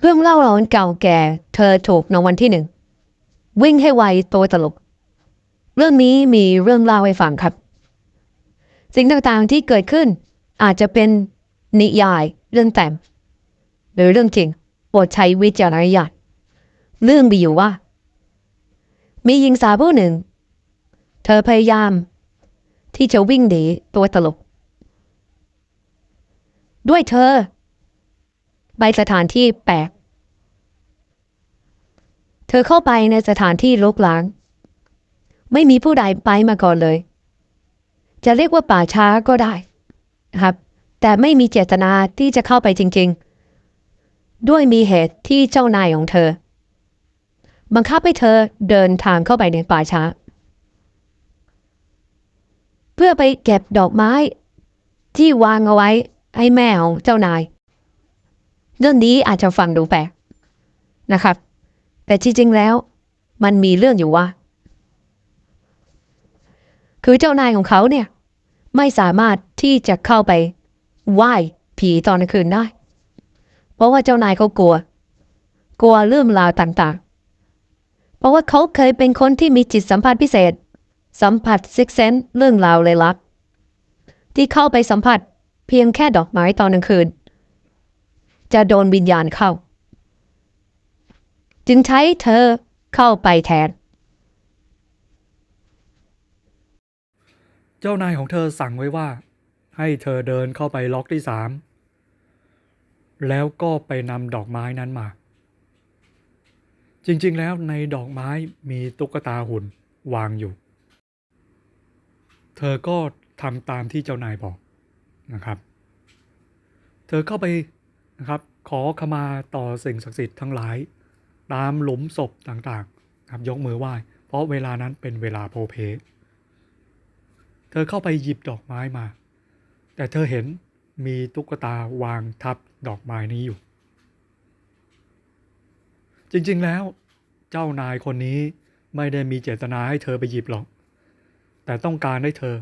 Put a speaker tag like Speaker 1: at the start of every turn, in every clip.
Speaker 1: เรื่องเล่าเราเก่าแก่ เธอถูกในวันที่หนึ่ง วิ่งให้ไวตัวตลก เรื่องนี้มีเรื่องเล่าให้ฟังครับ สิ่งต่างๆที่เกิดขึ้น อาจจะเป็นนิยายเรื่องแต่งหรือเรื่องจริงโปรดใช้วิจารณญาณเรื่องมีอยู่ว่า มีหญิงสาวผู้หนึ่ง เธอพยายาม ที่จะวิ่งหนีตัวตลก ด้วยเธอ ไปสถานที่แปลก เธอเข้าไปในสถานที่รกร้าง ไม่มีผู้ใดไปมาก่อนเลย จะเรียกว่าป่าช้าก็ได้ครับ แต่ไม่มีเจตนาที่จะเข้าไปจริง ๆ ด้วยมีเหตุที่เจ้านายของเธอ บังคับให้เธอเดินทางเข้าไปในป่าช้า เพื่อไปเก็บดอกไม้ที่วางเอาไว้ให้แม่ของเจ้านาย เรื่องนี้อาจจะฟังดูแปลกนะครับ แต่จริงๆแล้ว มันมีเรื่องอยู่ว่า คือเจ้านายของเขาเนี่ย ไม่สามารถที่จะเข้าไปไหว้ผีตอนกลางคืนได้ เพราะว่าเจ้านายเขากลัว กลัวเรื่องราวต่างๆ เพราะว่าเขาเคยเป็นคนที่มีจิตสัมผัสพิเศษ สัมผัสซิกเซนเรื่องราวเลยลับที่เข้าไปสัมผัสเพียงแค่ดอกไม้ตอนกลางคืน จะโดนวิญญาณเข้า จึงใช้เธอเข้าไปแทน
Speaker 2: เจ้านายของเธอสั่งไว้ว่า ให้เธอเดินเข้าไปล็อกที่สามแล้วก็ไปนำดอกไม้นั้นมา จริงๆแล้วในดอกไม้มีตุ๊กตาหุ่นวางอยู่ เธอก็ทำตามที่เจ้านายบอกนะครับ เธอเข้าไป นะครับ ขอขมาต่อสิ่งศักดิ์สิทธิ์ทั้งหลาย ตามหลุมศพต่างๆครับยกมือไหว้ เพราะเวลานั้นเป็นเวลาโพเพ เธอเข้าไปหยิบดอกไม้มา แต่เธอเห็นมีตุ๊กตาวางทับดอกไม้นี้อยู่ จริงๆแล้วเจ้านายคนนี้ไม่ได้มีเจตนาให้เธอไปหยิบหรอก แต่ต้องการให้เธอ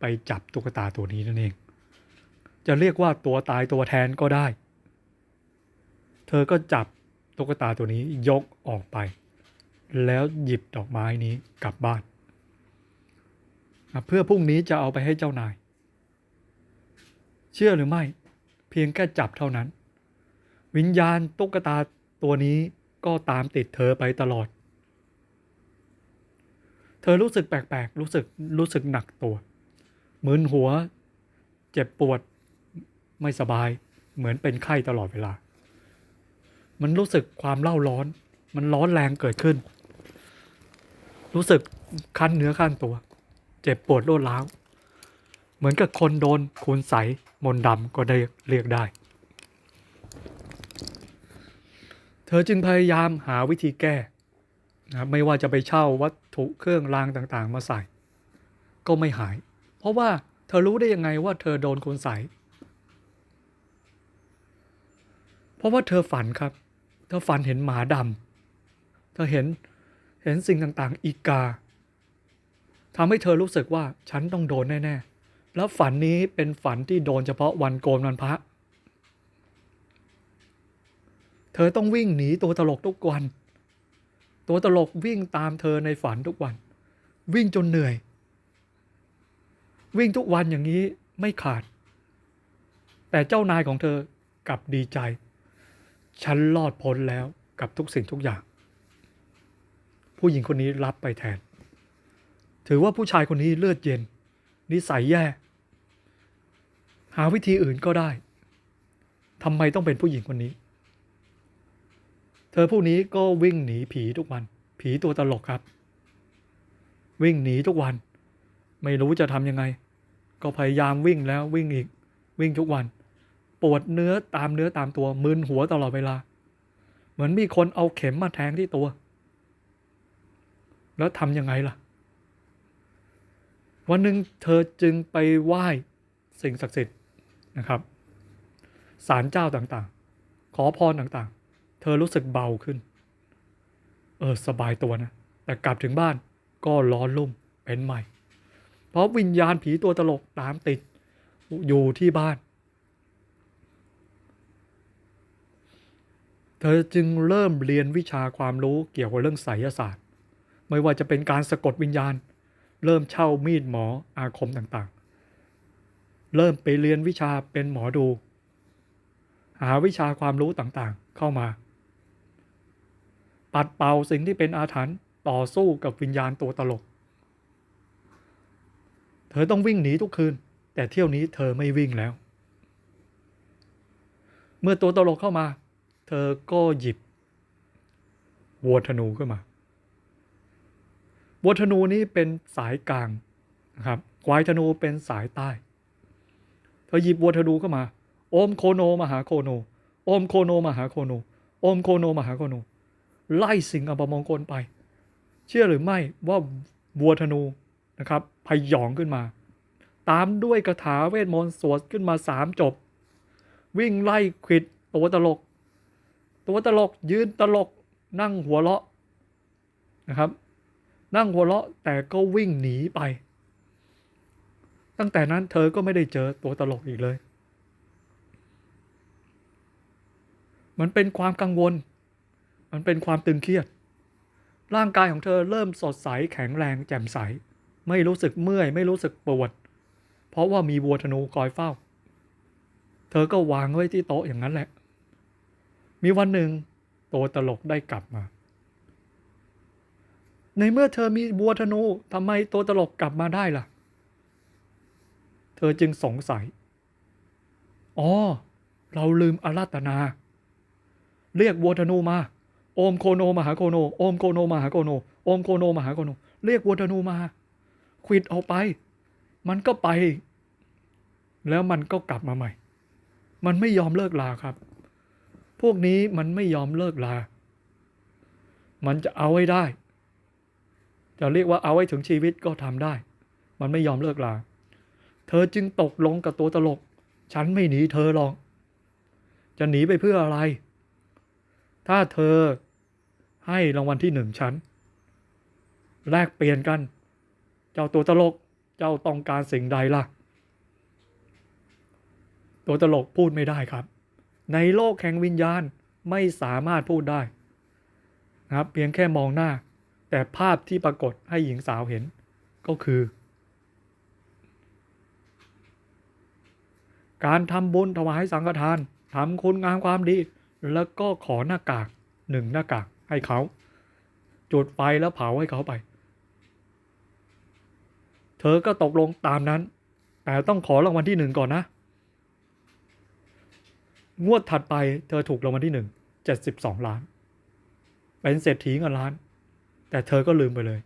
Speaker 2: ไปจับตุ๊กตาตัวนี้นั่นเอง จะเรียกว่าตัวตายตัวแทนก็ได้ เธอก็จับตุ๊กตาตัวนี้ยกออกไป แล้วหยิบดอกไม้นี้กลับบ้าน เพื่อพรุ่งนี้จะเอาไปให้เจ้านาย เชื่อหรือไม่ เพียงแค่จับเท่านั้น วิญญาณตุ๊กตาตัวนี้ก็ตามติดเธอไปตลอด เธอรู้สึกแปลกๆ รู้สึกรู้สึกหนักตัวมึนหัว เจ็บปวด ไม่สบาย เหมือนเป็นไข้ตลอดเวลา มันรู้สึกความเล่าร้อน มันร้อนแรงเกิดขึ้น รู้สึกคันเนื้อคันตัว เจ็บปวดรวดร้าว เหมือนกับคนโดนคุณใสมนดำก็ได้เรียกได้ เธอจึงพยายามหาวิธีแก้นะครับไม่ว่าจะไปเช่าวัตถุเครื่องรางต่างๆ มาใส่ ก็ไม่หาย เพราะว่าเธอรู้ได้ยังไงว่าเธอโดนคุณใสเพราะว่าเธอฝันครับ เธอฝันเห็นหมาดำเธอเห็นเห็นสิ่งต่างๆ อีกาทำให้เธอรู้สึกว่าฉันต้องโดนแน่ๆ แล้วฝันนี้เป็นฝันที่โดนเฉพาะวันโกนวันพระ เธอต้องวิ่งหนีตัวตลกทุกวัน ตัวตลกวิ่งตามเธอในฝันทุกวัน วิ่งจนเหนื่อย วิ่งทุกวันอย่างนี้ไม่ขาด แต่เจ้านายของเธอกลับดีใจ ฉันรอดพ้นแล้วกับทุกสิ่งทุกอย่าง ผู้หญิงคนนี้รับไปแทน ถือว่าผู้ชายคนนี้เลือดเย็น นิสัยแย่ หาวิธีอื่นก็ได้ทำไมต้องเป็นผู้หญิงคนนี้ เธอผู้นี้ก็วิ่งหนีผีทุกวัน ผีตัวตลกครับ วิ่งหนีทุกวัน ไม่รู้จะทำยังไง ก็พยายามวิ่งแล้ววิ่งอีก วิ่งทุกวัน ปวดเนื้อตามเนื้อตามตัวมึนหัวตลอดเวลา เหมือนมีคนเอาเข็มมาแทงที่ตัว แล้วทำยังไงล่ะ วันหนึ่งเธอจึงไปไหว้สิ่งศักดิ์สิทธิ์นะครับศาลเจ้าต่างๆ ขอพรต่างๆ เธอรู้สึกเบาขึ้น เออ สบายตัวนะ แต่กลับถึงบ้านก็ร้อนรุ่มเป็นใหม่ เพราะวิญญาณผีตัวตลกตามติดอยู่ที่บ้าน เธอจึงเริ่มเรียนวิชาความรู้เกี่ยวกับเรื่องไสยศาสตร์ ไม่ว่าจะเป็นการสะกดวิญญาณ เริ่มเช่ามีดหมออาคมต่างๆ เริ่มไปเรียนวิชาเป็นหมอดู หาวิชาความรู้ต่างๆเข้ามา ปัดเป่าสิ่งที่เป็นอาถรรพ์ต่อสู้กับวิญญาณตัวตลก เธอต้องวิ่งหนีทุกคืน แต่เที่ยวนี้เธอไม่วิ่งแล้ว เมื่อตัวตลกเข้ามา เธอก็หยิบวัวธนูขึ้นมาวัวธนูนี้เป็นสายกลางนะครับควายธนูเป็นสายใต้ เธอหยิบวัวธนูเข้ามา โอมโคโนมหาโคโน โอมโคโนมหาโคโน โอมโคโนมหาโคโน ไล่สิ่งอัปมงคลไป เชื่อหรือไม่ว่าวัวธนูนะครับพยองขึ้นมา ตามด้วยคาถาเวทมนต์สวดขึ้นมาสามจบ วิ่งไล่ขิดตัวตลก ตัวตลกยืนตลกนั่งหัวเราะนะครับ นั่งหัวเราะแต่ก็วิ่งหนีไป ตั้งแต่นั้นเธอก็ไม่ได้เจอตัวตลกอีกเลย มันเป็นความกังวล มันเป็นความตึงเครียด ร่างกายของเธอเริ่มสดใสแข็งแรงแจ่มใส ไม่รู้สึกเมื่อย ไม่รู้สึกปวด เพราะว่ามีวัวธนูคอยเฝ้า เธอก็วางไว้ที่โต๊ะอย่างนั้นแหละ มีวันหนึ่งตัวตลกได้กลับมา ในเมื่อเธอมีวัวธนูทำไมตัวตลกกลับมาได้ล่ะ เธอจึงสงสัย อ๋อ เราลืมอาราตนา เรียกวัวธนูมา โอมโคโนมหาโคโน โอมโคโนมหาโคโน โอมโคโนมหาโคโน เรียกวัวธนูมาควิดเอาไป มันก็ไป แล้วมันก็กลับมาใหม่ มันไม่ยอมเลิกลาครับ พวกนี้มันไม่ยอมเลิกลา มันจะเอาไว้ได้ จะเรียกว่าเอาไว้ถึงชีวิตก็ทำได้ มันไม่ยอมเลิกลา เธอจึงตกลงกับตัวตลก ฉันไม่หนีเธอหรอก จะหนีไปเพื่ออะไร ถ้าเธอให้รางวัลที่หนึ่งฉัน แลกเปลี่ยนกัน เจ้าตัวตลก เจ้าต้องการสิ่งใดล่ะ ตัวตลกพูดไม่ได้ครับ ในโลกแห่งวิญญาณไม่สามารถพูดได้นะครับ เพียงแค่มองหน้า แต่ภาพที่ปรากฏให้หญิงสาวเห็นก็คือ การทำบุญถวายสังฆทานทำคุณงามความดี แล้วก็ขอหน้ากากหนึ่งหน้ากากให้เขา จุดไฟแล้วเผาให้เขาไป เธอก็ตกลงตามนั้น แต่ต้องขอรางวัลที่หนึ่งก่อนนะ งวดถัดไปเธอถูกรางวัลที่หนึ่งเจ็ดสิบสองล้าน เป็นเศรษฐีเงินล้าน แต่เธอก็ลืมไปเลย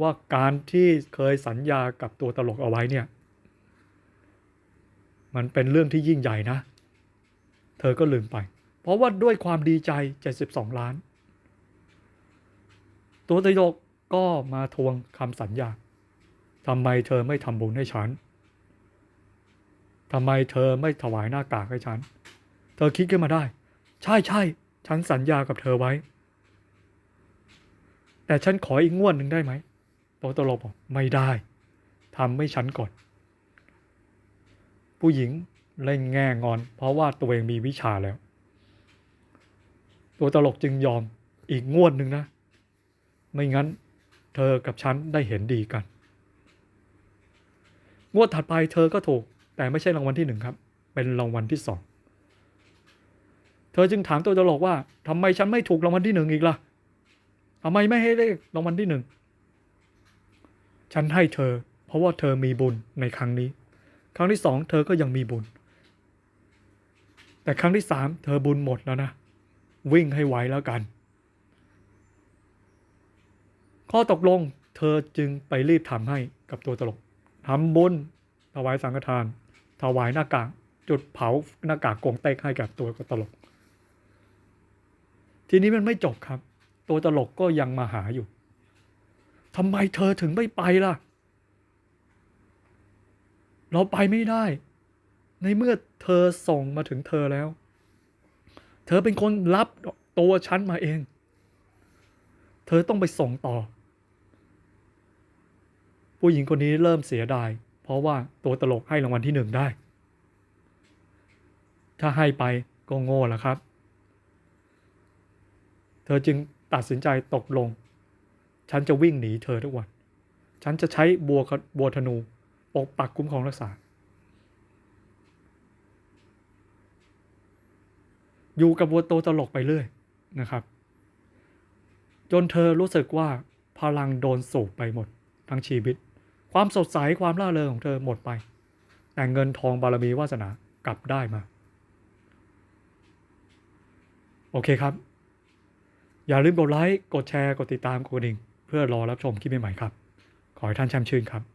Speaker 2: ว่าการที่เคยสัญญากับตัวตลกเอาไว้เนี่ย มันเป็นเรื่องที่ยิ่งใหญ่นะ เธอก็ลืมไป เพราะว่าด้วยความดีใจ 72 ล้าน ตัวตลกก็มาทวงคำสัญญาทำไมเธอไม่ทำบุญให้ฉันทำไมเธอไม่ถวายหน้ากากให้ฉัน เธอคิดขึ้นมาได้ ใช่ใช่ฉันสัญญากับเธอไว้ แต่ฉันขออีกงวดหนึ่งได้ไหมตัวตลกบอก ไม่ได้ทำให้ฉันก่อน ผู้หญิงเล่นแง่งอน เพราะว่าตัวเองมีวิชาแล้ว ตัวตลกจึงยอมอีกงวดหนึ่งนะ ไม่งั้น เธอกับฉันได้เห็นดีกัน งวดถัดไปเธอก็ถูก แต่ไม่ใช่รางวัลที่หนึ่งครับ เป็นรางวัลที่สอง เธอจึงถามตัวตลกว่าทำไมฉันไม่ถูกรางวัลที่หนึ่งอีกล่ะทำไมไม่ให้เลขรางวัลที่หนึ่ง ฉันให้เธอ เพราะว่าเธอมีบุญในครั้งนี้ ครั้งที่สองเธอก็ยังมีบุญ แต่ครั้งที่สามเธอบุญหมดแล้วนะ วิ่งให้ไวแล้วกัน ข้อตกลงเธอจึงไปรีบทำให้กับตัวตลกทำบุญถวายสังฆทาน ถวายหน้ากาก จุดเผาหน้ากากกงเต็กให้กับตัวตลก ทีนี้มันไม่จบครับ ตัวตลกก็ยังมาหาอยู่ทำไมเธอถึงไม่ไปล่ะ เราไปไม่ได้ ในเมื่อเธอส่งมาถึงเธอแล้ว เธอเป็นคนรับตัวฉันมาเอง เธอต้องไปส่งต่อ ผู้หญิงคนนี้เริ่มเสียดาย เพราะว่าตัวตลกให้รางวัลที่หนึ่งได้ ถ้าให้ไปก็โง่ละครับ ธอจึงตัดสินใจตกลง ฉันจะวิ่งหนีเธอทุกวัน ฉันจะใช้บัวขบัวธนูปกปักคุ้มครองรักษา อยู่กับบัวโตตลกไปเรื่อยนะครับ จนเธอรู้สึกว่าพลังโดนสูบไปหมดทั้งชีวิต ความสดใสความล่าเริงของเธอหมดไป แต่เงินทองบารมีวาสนากลับได้มา โอเคครับ อย่าลืมกดไลค์ กดแชร์ กดติดตามกดกระดิ่ง เพื่อรอรับชมคลิปใหม่ๆครับ ขอให้ท่านแช่มชื่นครับ